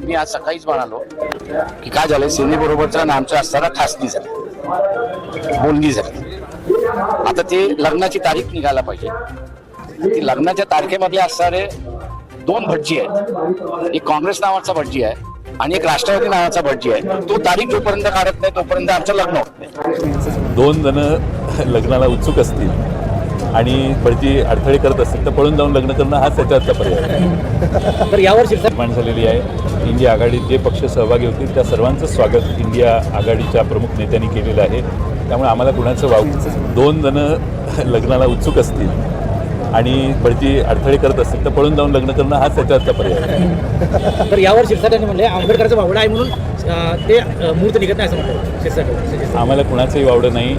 मी आज सकाळीच म्हणालो की काय झालं सेने बरोबरचा आणि आमचं असताना खासगी झाली. बोलणी झाली. आता ते लग्नाची तारीख निघायला पाहिजे. ती लग्नाच्या तारखेमध्ये असणारे दोन भटजी आहेत. एक काँग्रेस नावाचा भटजी आहे आणि एक राष्ट्रवादी नावाचा भटजी आहे. तो तारीख जोपर्यंत काढत नाही तोपर्यंत आमचं लग्न होत नाही. दोन जण लग्नाला उत्सुक असतील. आणि भटजी अडथळे करत असतील तर पळून जाऊन लग्न करणं हाच त्याच्यातला पर्याय आहे. तर यावर निर्माण झालेली आहे. इंडिया आघाडीत जे पक्ष सहभागी होतील त्या सर्वांचं स्वागत इंडिया आघाडीच्या प्रमुख नेत्यांनी केलेलं आहे. त्यामुळे आम्हाला कुणाचं वाव दोन जण लग्नाला उत्सुक असतील आणि भटजी अडथळे करत असतील तर पळून जाऊन लग्न करणं हाच त्याच्यातला पर्याय आहे. तर यावर शिरसाट यांनी म्हणले आंबेडकरचा बावडा आहे म्हणून ते अं, मुहूर्त निघत नाही असं म्हणतात आम्हाला कुणाचंही वावडं नाही.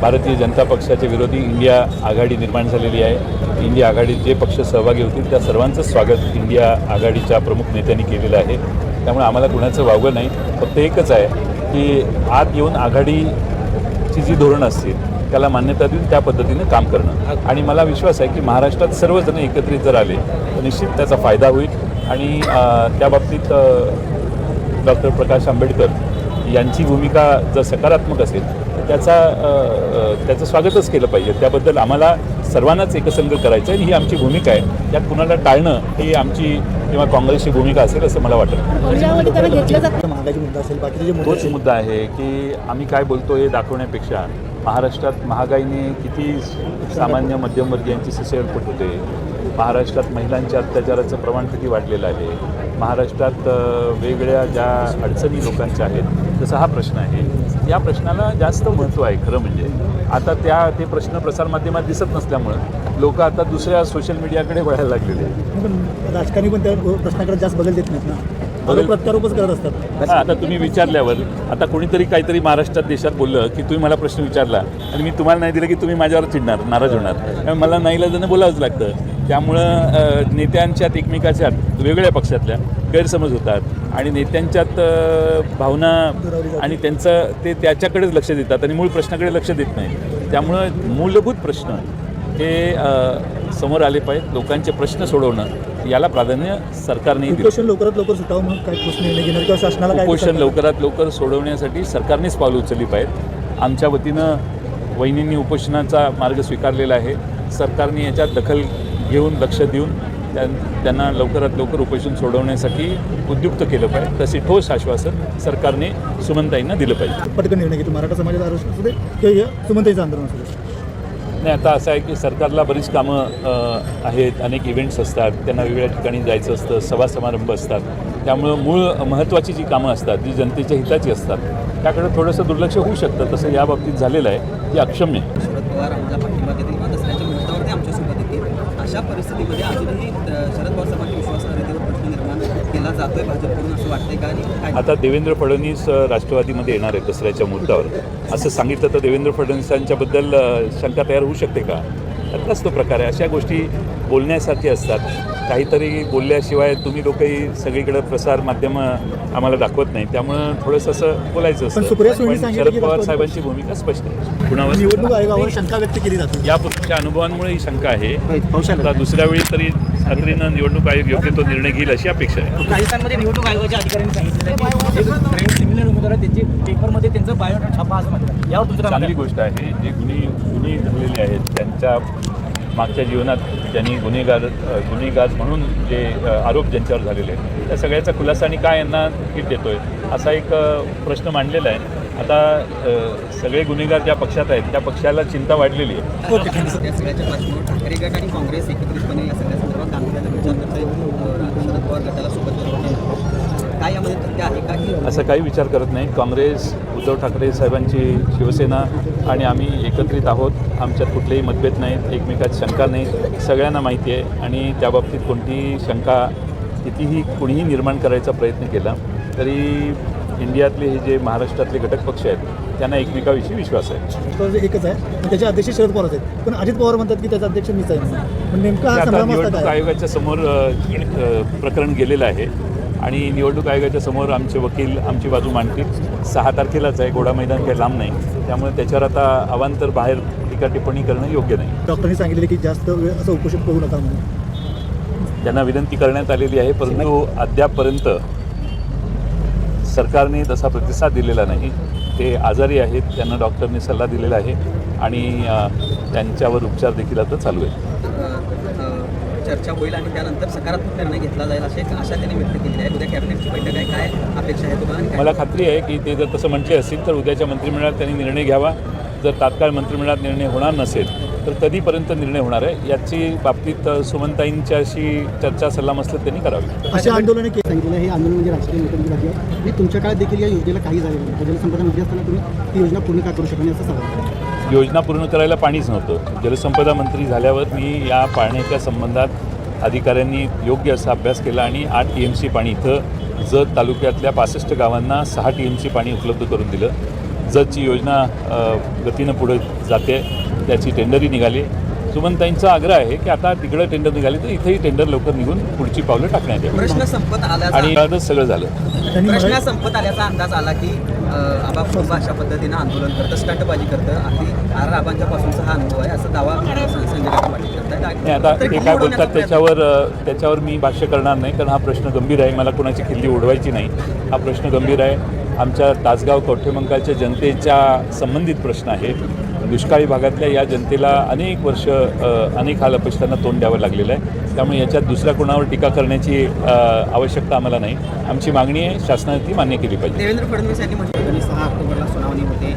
भारतीय जनता पक्षाचे विरोधी इंडिया आघाडी निर्माण झालेली आहे. इंडिया आघाडीत जे पक्ष सहभागी होतील त्या सर्वांचं स्वागत इंडिया आघाडीच्या प्रमुख नेत्यांनी केलेलं आहे. त्यामुळे आम्हाला कुणाचं वावगं नाही. फक्त एकच आहे की आत येऊन आघाडीची जी धोरणं असतील त्याला मान्यता देऊन त्या पद्धतीनं काम करणं. आणि मला विश्वास आहे की महाराष्ट्रात सर्वजण एकत्रित जर आले तर निश्चित त्याचा फायदा होईल. आणि त्या बाबतीत डॉक्टर प्रकाश आंबेडकर यांची भूमिका जर सकारात्मक असेल तर त्याचा त्याचं स्वागतच केलं पाहिजे. त्याबद्दल आम्हाला सर्वांनाच एकसंग करायचं आहे आणि ही आमची भूमिका आहे. त्यात कुणाला टाळणं ही आमची किंवा काँग्रेसची भूमिका असेल असं मला वाटतं. ऊर्जावादी त्याला घेतलं जातं. महागाईचा मुद्दा असेल बाकीचे जे मुद्दे तोच मुद्दा आहे की आम्ही काय बोलतो हे दाखवण्यापेक्षा महाराष्ट्रात महागाईने किती सामान्य मध्यमवर्गीयांची ससेळपट होते महाराष्ट्रात महिलांच्या अत्याचाराचं प्रमाण किती वाढलेलं आहे. महाराष्ट्रात वेगळ्या ज्या अडचणी लोकांच्या आहेत जसा हा प्रश्न आहे. या प्रश्नाला जास्त महत्त्व आहे खरं म्हणजे. आता त्या ते प्रश्न प्रसारमाध्यमात दिसत नसल्यामुळं लोक आता दुसऱ्या सोशल मीडियाकडे वळायला लागलेले आहेत. पण राजकारणी पण त्या प्रश्नाकडे जास्त बदल देत नाहीत ना. प्रत्यारोपच करत असतात. हा, आता तुम्ही विचारल्यावर आता कोणीतरी काहीतरी महाराष्ट्रात देशात बोललं की तुम्ही मला प्रश्न विचारला आणि मी तुम्हाला नाही दिलं की तुम्ही माझ्यावर चिडणार नाराज होणार. मला नाही इलाजानं बोलावंच लागतं. त्यामुळं नेत्यांच्यात एकमेकाच्यात वेगवेगळ्या पक्षातल्या गैरसमज होतात आणि नेत्यांच्यात भावना आणि त्यांचं ते त्याच्याकडेच लक्ष देतात आणि मूळ प्रश्नाकडे लक्ष देत नाही त्यामुळं मूलभूत प्रश्न हे समोर आले पाहिजेत. लोकांचे प्रश्न सोडवणं याला प्राधान्य सरकारने उपोषण लवकरात लवकर सुटावं म्हणून काय ठोस निर्णय घेणार किंवा शासनाला उपोषण लवकरात लवकर सोडवण्यासाठी सरकारनेच पावलं उचलली पाहिजेत. आमच्या वतीनं वहिनींनी उपोषणाचा मार्ग स्वीकारलेला आहे. सरकारने याच्यात दखल घेऊन लक्ष देऊन त्यां त्यांना लवकरात लवकर उपोषण सोडवण्यासाठी उद्युक्त केलं पाहिजे. तसे ठोस आश्वासन सरकारने सुमनताईंना दिलं पाहिजे. पटकन निर्णय घेतो मराठा समाजाचा आरक्षण असू दे किंवा हे सुमंताईचं आंदोलन असू दे. नाही आता असं आहे की सरकारला बरीच कामं आहेत. अनेक इव्हेंट्स असतात. त्यांना वेगवेगळ्या ठिकाणी जायचं असतं. सभा समारंभ असतात. त्यामुळं मूळ महत्त्वाची जी कामं असतात जी जनतेच्या हिताची असतात त्याकडे थोडंसं दुर्लक्ष होऊ शकतं. तसं या बाबतीत झालेलं आहे. की अक्षम्य आहे. शरद पवार आमच्या पाठिंबा देतील किंवा दसऱ्याच्या मुहूर्तावर ते आमच्यासोबत येतील अशा परिस्थितीमध्ये अजूनही शरद पवार साहेबांनी विश्वासार्हतेवर प्रश्न निर्माण केला जातोय भाजपकडून असं वाटतंय का? आणि आता देवेंद्र फडणवीस राष्ट्रवादीमध्ये येणार आहेत दसऱ्याच्या मुद्द्यावर. असं सांगितलं तर देवेंद्र फडणवीसांच्याबद्दल शंका तयार होऊ शकते का? त्यातलाच तो प्रकार आहे. अशा गोष्टी बोलण्यासारख्या असतात. काहीतरी बोलल्याशिवाय तुम्ही लोकही सगळीकडे प्रसार माध्यम आम्हाला दाखवत नाही. त्यामुळं थोडंसं असं बोलायचं सुळेंनी पण शरद पवार साहेबांची भूमिका स्पष्ट आहे. कुणावर निवडणूक आयोगावर शंका व्यक्त केली जाते. यापूर्वीच्या अनुभवांमुळे ही शंका आहे. दुसऱ्या वेळी तरी खात्रीनं निवडणूक आयोग योग्य तो निर्णय घेईल अशी अपेक्षा आहे. राजस्थानमध्ये निवडणूक आयोगाच्या अधिकाऱ्यांनी सांगितलेलं आहे सिमिलर उमेदवार त्यांचे पेपरमध्ये त्यांचं बायोडाटा छापा असं म्हणतात. यावर तुमचं चांगली गोष्ट आहे जे गुन्हे गुन्हे झालेले आहेत त्यांच्या मागच्या जीवनात ज्यांनी गुन्हेगार गुन्हेगार म्हणून जे आरोप ज्यांच्यावर झालेले आहेत त्या सगळ्याचा खुलासा आणि काय यांना हिट देतोय असा एक प्रश्न मांडलेला आहे. आता सगळे गुन्हेगार ज्या पक्षात आहेत त्या पक्षाला चिंता वाढलेली आहे. गटाला सोबत काय यामध्ये तथ्य आहे? असं काही विचार करत नाही. काँग्रेस उद्धव ठाकरे साहेबांची शिवसेना आणि आम्ही एकत्रित आहोत. आमच्यात कुठलेही मतभेद नाहीत. एकमेकात शंका नाहीत. सगळ्यांना माहिती आहे. आणि त्या बाबतीत कोणतीही शंका कितीही कुणीही निर्माण करायचा प्रयत्न केला तरी इंडियातले हे जे महाराष्ट्रातले घटक पक्ष आहेत त्यांना एकमेकाविषयी विश्वास आहे. एकच आहे त्याचे अध्यक्ष शरद पवार आहेत. पण अजित पवार म्हणतात की त्याचा अध्यक्ष मीच आहे. पण नेमका निवडणूक आयोगाच्या समोर प्रकरण गेलेलं आहे. आणि निवडणूक आयोगाच्या समोर आमचे वकील आमची बाजू मांडतील. सहा तारखेलाच आहे घोडा मैदान काही लांब नाही. त्यामुळे त्याच्यावर आता अवांतर बाहेर टीका टिप्पणी करणं योग्य नाही. डॉक्टरांनी सांगितले की जास्त वेळ असं उपोषण करू नका म्हणून. त्यांना विनंती करण्यात आलेली आहे परंतु अद्यापपर्यंत सरकारने तसा प्रतिसाद दिलेला नाही. ते आजारी आहेत त्यांना डॉक्टरने सल्ला दिलेला आहे आणि त्यांच्यावर उपचार देखील आता चालू अ, चर्चा होईल आणि त्यानंतर सकारात्मक निर्णय घेतला जाईल अशी एक आशा त्यांनी व्यक्त केली आहे. उद्या कॅबिनेटची बैठक आहे. काय अपेक्षा आहे तुम्हाला मला खात्री आहे की ते जर तसं म्हटले असतील तर उद्याच्या मंत्रिमंडळात त्यांनी निर्णय घ्यावा. जर तात्काळ मंत्रिमंडळात निर्णय होणार नसेल तर कधीपर्यंत निर्णय होणार आहे? याची बाबतीत सुमनताईंच्याशी चर्चा सल्लामसलत त्यांनी करावी. अशी आंदोलने केली सांगितलं हे आंदोलन म्हणजे राजकीय बाकी आहे तुमच्या काळात देखील या योजनेला काही नाही. जलसंपदा मंत्री असताना तुम्ही ती योजना पूर्ण का करू शकत नाही असं सवाल योजना पूर्ण करायला पाणीच नव्हतं. जलसंपदा मंत्री झाल्यावर मी या पाण्याच्या संबंधात अधिकाऱ्यांनी योग्य असा अभ्यास केला आणि आठ टी एम सी पाणी इथं जत तालुक्यातल्या पासष्ट गावांना सहा टी एम सी पाणी उपलब्ध करून दिलं. जतची योजना गतीनं पुढे जाते. त्याची टेंडरही निघाली सुमनताईंचा आग्रह आहे की आता तिकडं टेंडर निघाली तर इथेही टेंडर लवकर निघून पुढची पावलं टाकण्यात यावी. प्रश्न संपत आल्याचा आणि सगळं झालं. प्रश्न संपत आल्याचा अंदाज आला की अ, आबा खूप अशा पद्धतीनं आंदोलन करतं स्टंटबाजी करतं अगदी आर आबांच्या पासूनचा हा अनुभव आहे असं दावा संजय आता ते काय बोलतात त्याच्यावर? त्याच्यावर मी भाष्य करणार नाही कारण हा प्रश्न गंभीर आहे. मला कोणाची खिल्ली उडवायची नाही. हा प्रश्न गंभीर आहे. आमच्या तासगाव कवठेमंकाळच्या जनतेच्या संबंधित प्रश्न आहे दुष्काळी भागातल्या या जनतेला अनेक वर्ष अनेक हाल अपयशांना तोंड द्यावं लागलेलं आहे. त्यामुळे याच्यात दुसऱ्या कोणावर टीका करण्याची आवश्यकता आम्हाला नाही. आमची मागणी आहे शासनाने ती मान्य केली पाहिजे. देवेंद्र फडणवीस यांनी म्हटलं सहा ऑक्टोबरला सुनावणी होते.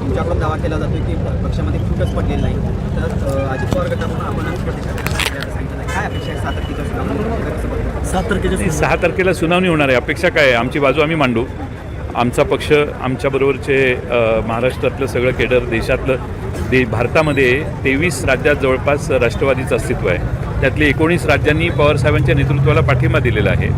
तुमच्याकडून दावा केला जातो की पक्षामध्ये फूटच पडलेली नाही. तर अजित पवार गटाकडून आपण सहा तारखेला सुनावणी होणार आहे. अपेक्षा काय आहे? आमची बाजू आम्ही मांडू. आमचा पक्ष आमच्याबरोबरचे महाराष्ट्रातलं सगळं केडर देशातलं दे भारतामध्ये तेवीस राज्यात जवळपास राष्ट्रवादीचं अस्तित्व आहे. त्यातले एकोणीस राज्यांनी पवारसाहेबांच्या नेतृत्वाला पाठिंबा दिलेला आहे.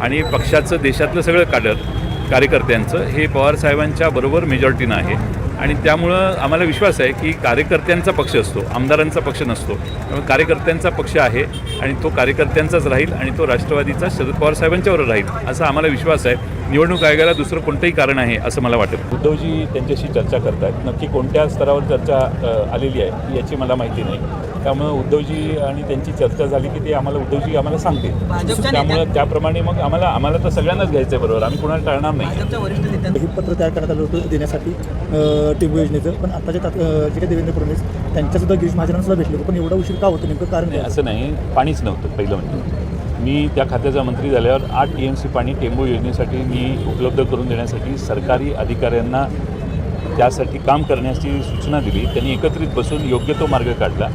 आणि पक्षाचं देशातलं सगळं काढत कार्यकर्त्यांचं हे पवारसाहेबांच्या बरोबर मेजॉरिटीनं आहे. आणि त्यामुळं आम्हाला विश्वास आहे की कार्यकर्त्यांचा पक्ष असतो आमदारांचा पक्ष नसतो. त्यामुळे कार्यकर्त्यांचा पक्ष आहे आणि तो कार्यकर्त्यांचाच राहील आणि तो राष्ट्रवादीचा शरद पवार साहेबांच्यावर राहील असा आम्हाला विश्वास आहे. निवडणूक आयोगाला दुसरं कोणतंही कारण आहे असं मला वाटतं. उद्धवजी त्यांच्याशी चर्चा करतायत नक्की कोणत्या स्तरावर चर्चा आलेली आहे याची मला माहिती नाही. त्यामुळं उद्धवजी आणि त्यांची चर्चा झाली की ते आम्हाला उद्धवजी आम्हाला सांगतील. त्यामुळं त्याप्रमाणे मग आम्हाला आम्हाला तर सगळ्यांनाच घ्यायचं आहे बरोबर. आम्ही कोणाला टाळणार नाही. हे पत्र तयार करण्यात आलं होतं देण्यासाठी टिंबू योजनेचं. पण आताच्या जे काही देवेंद्र फडणवीस त्यांच्यासुद्धा गिरीश महाजनांना सुद्धा भेटले होते. पण एवढा उशीर का होतं नेमकं कारण? असं नाही. पाणीच नव्हतं पहिलं म्हणजे. मी त्या खात्याचा मंत्री झाल्यावर आठ टी एम सी पाणी टेंबू योजनेसाठी मी उपलब्ध करून देण्यासाठी सरकारी अधिकाऱ्यांना त्यासाठी काम करण्याची सूचना दिली. त्यांनी एकत्रित बसून योग्य तो मार्ग काढला.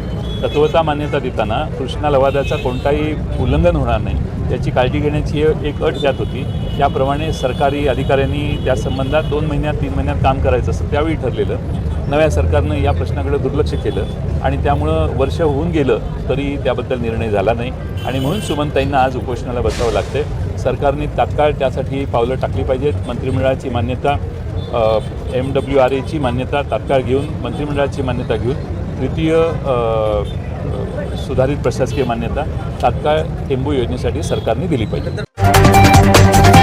तत्वता मान्यता देताना कृष्णा लवादाचा कोणताही उल्लंघन होणार नाही याची काळजी घेण्याची एक अट त्यात होती. त्याप्रमाणे सरकारी अधिकाऱ्यांनी त्या संबंधात दोन महिन्यात तीन महिन्यात काम करायचं असं त्यावेळी ठरलेलं. नव्या सरकारनं या प्रश्नाकडे दुर्लक्ष केलं आणि त्यामुळं वर्ष होऊन गेलं तरी त्याबद्दल निर्णय झाला नाही. आणि म्हणून सुमनताईंना आज उपोषणाला बसावं लागते सरकारने तात्काळ त्यासाठी पावलं टाकली पाहिजेत. मंत्रिमंडळाची मान्यता एम डब्ल्यू आर एची मान्यता तात्काळ घेऊन मंत्रिमंडळाची मान्यता घेऊन तृतीय सुधारित प्रशासकीय मान्यता तात्काळ टेंबू योजनेसाठी सरकारने दिली पाहिजे.